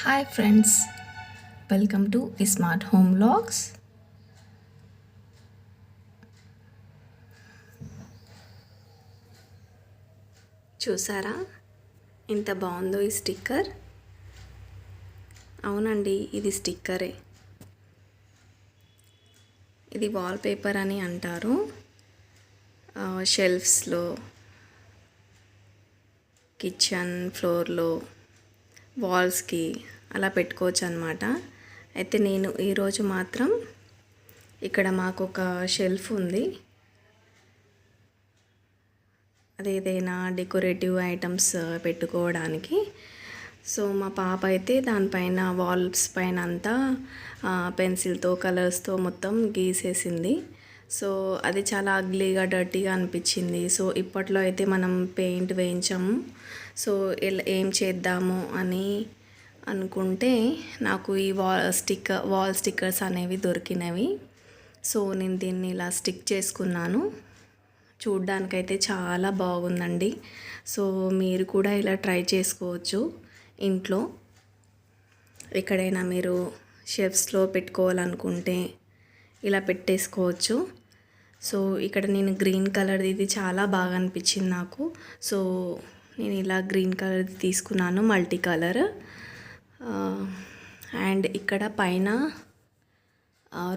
Hi friends welcome to smart home vlogs చూసారా? ఎంత బాగుందో ఈ స్టిక్కర్? అవునండి ఇది స్టిక్కరే. ఇది వాల్పేపర్ అని అంటారు. షెల్ఫ్స్లో కిచెన్ ఫ్లోర్లో వాల్స్కి అలా పెట్టుకోవచ్చు అనమాట అయితే నేను ఈరోజు మాత్రం ఇక్కడ మాకు ఒక షెల్ఫ్ ఉంది. అదేదైనా డెకరేటివ్ ఐటమ్స్ పెట్టుకోవడానికి. సో మా పాప అయితే దానిపైన వాల్స్ పైన అంతా పెన్సిల్తో కలర్స్తో మొత్తం గీసేసింది. సో అది చాలా అగ్లీగా డర్టీగా అనిపించింది. సో ఇప్పట్లో అయితే మనం పెయింట్ వేయించాము. సో ఇలా ఏం చేద్దాము అని అనుకుంటే నాకు ఈ వాల్ స్టిక్కర్ వాల్ స్టిక్కర్స్ అనేవి దొరికినవి. సో నేను దీన్ని ఇలా స్టిక్ చేసుకున్నాను. చూడ్డానికైతే చాలా బాగుందండి. సో మీరు కూడా ఇలా ట్రై చేసుకోవచ్చు ఇంట్లో. ఎక్కడైనా మీరు షెఫ్స్లో పెట్టుకోవాలనుకుంటే ఇలా పెట్టేసుకోవచ్చు. సో ఇక్కడ నేను గ్రీన్ కలర్ది ఇది చాలా బాగా అనిపించింది నాకు. సో నేను ఇలా గ్రీన్ కలర్ది తీసుకున్నాను మల్టీ కలర్. అండ్ ఇక్కడ పైన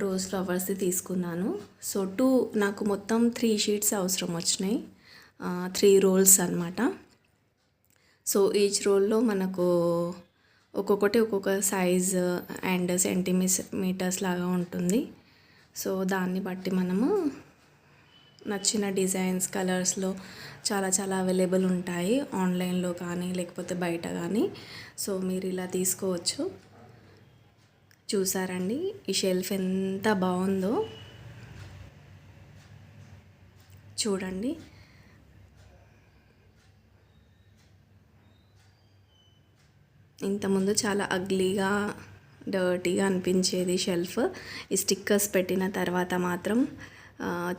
రోజ్ ఫ్లవర్స్ది తీసుకున్నాను. సో టూ నాకు మొత్తం త్రీ షీట్స్ అవసరం వచ్చినాయి. త్రీ రోల్స్ అనమాట సో ఈచ్ రోల్లో మనకు ఒక్కొక్కటి ఒక్కొక్క సైజ్ అండ్ సెంటీమీటర్స్ లాగా ఉంటుంది. సో దాన్ని బట్టి మనము నచ్చిన డిజైన్స్ కలర్స్లో చాలా చాలా అవైలబుల్ ఉంటాయి. ఆన్లైన్లో కానీ లేకపోతే బయట కానీ. సో మీరు ఇలా తీసుకోవచ్చు. చూసారండి? ఈ షెల్ఫ్ ఎంత బాగుందో. చూడండి. ఇంతకుముందు చాలా అగ్లీగా డర్టీగా అనిపించేది షెల్ఫ్. ఈ స్టిక్కర్స్ పెట్టిన తర్వాత మాత్రం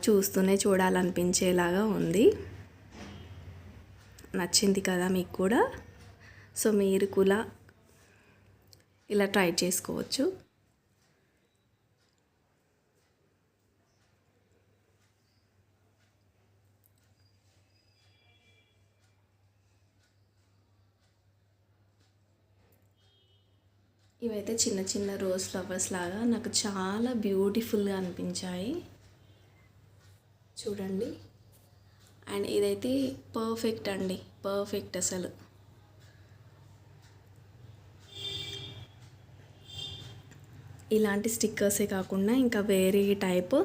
చూస్తూనే చూడాలనిపించేలాగా ఉంది. నచ్చింది కదా మీకు కూడా? సో మీరు కూడా ఇలా ట్రై చేసుకోవచ్చు. ఇవైతే చిన్న చిన్న రోజ్ ఫ్లవర్స్ లాగా నాకు చాలా బ్యూటిఫుల్గా అనిపించాయి. చూడండి. అండ్ ఇదైతే పర్ఫెక్ట్ అండి. పర్ఫెక్ట్ అసలు. ఇలాంటి స్టిక్కర్సే కాకుండా ఇంకా వేరే టైప్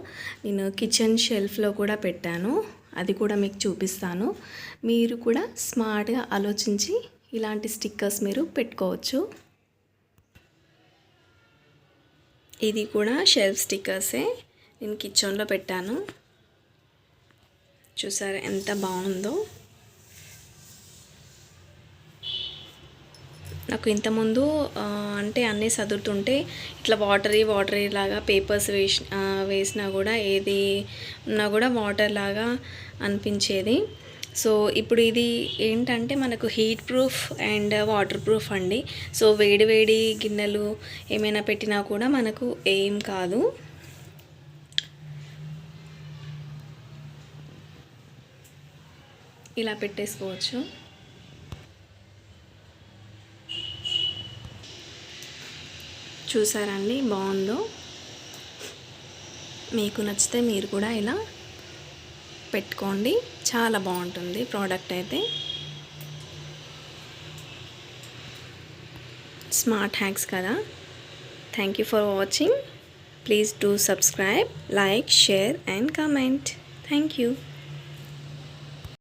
నేను కిచెన్ షెల్ఫ్లో కూడా పెట్టాను. అది కూడా మీకు చూపిస్తాను. మీరు కూడా స్మార్ట్గా ఆలోచించి ఇలాంటి స్టిక్కర్స్ మీరు పెట్టుకోవచ్చు. ఇది కూడా షెల్ఫ్ స్టిక్కర్సే నేను కిచెన్లో పెట్టాను. చూసారా ఎంత బాగుందో. నాకు ఇంతకుముందు అంటే అన్నీ చదువుతుంటే ఇట్లా వాటరీ వాటరీ లాగా పేపర్స్ వేసి వేసినా కూడా ఏది ఉన్నా కూడా వాటర్ లాగా అనిపించేది. సో ఇప్పుడు ఇది ఏంటంటే మనకు heat proof and water proof అండి. సో వేడి వేడి గిన్నెలు ఏమైనా పెట్టినా కూడా మనకు ఏం కాదు. ఇలా పెట్టేసుకోవచ్చు. చూసారండి బాగుందో? మీకు నచ్చితే మీరు కూడా ఇలా పెట్టుకోండి. చాలా బాగుంటుంది ప్రోడక్ట్ అయితే. స్మార్ట్ హ్యాక్స్ కదా. Thank you for watching please do subscribe like share and comment thank you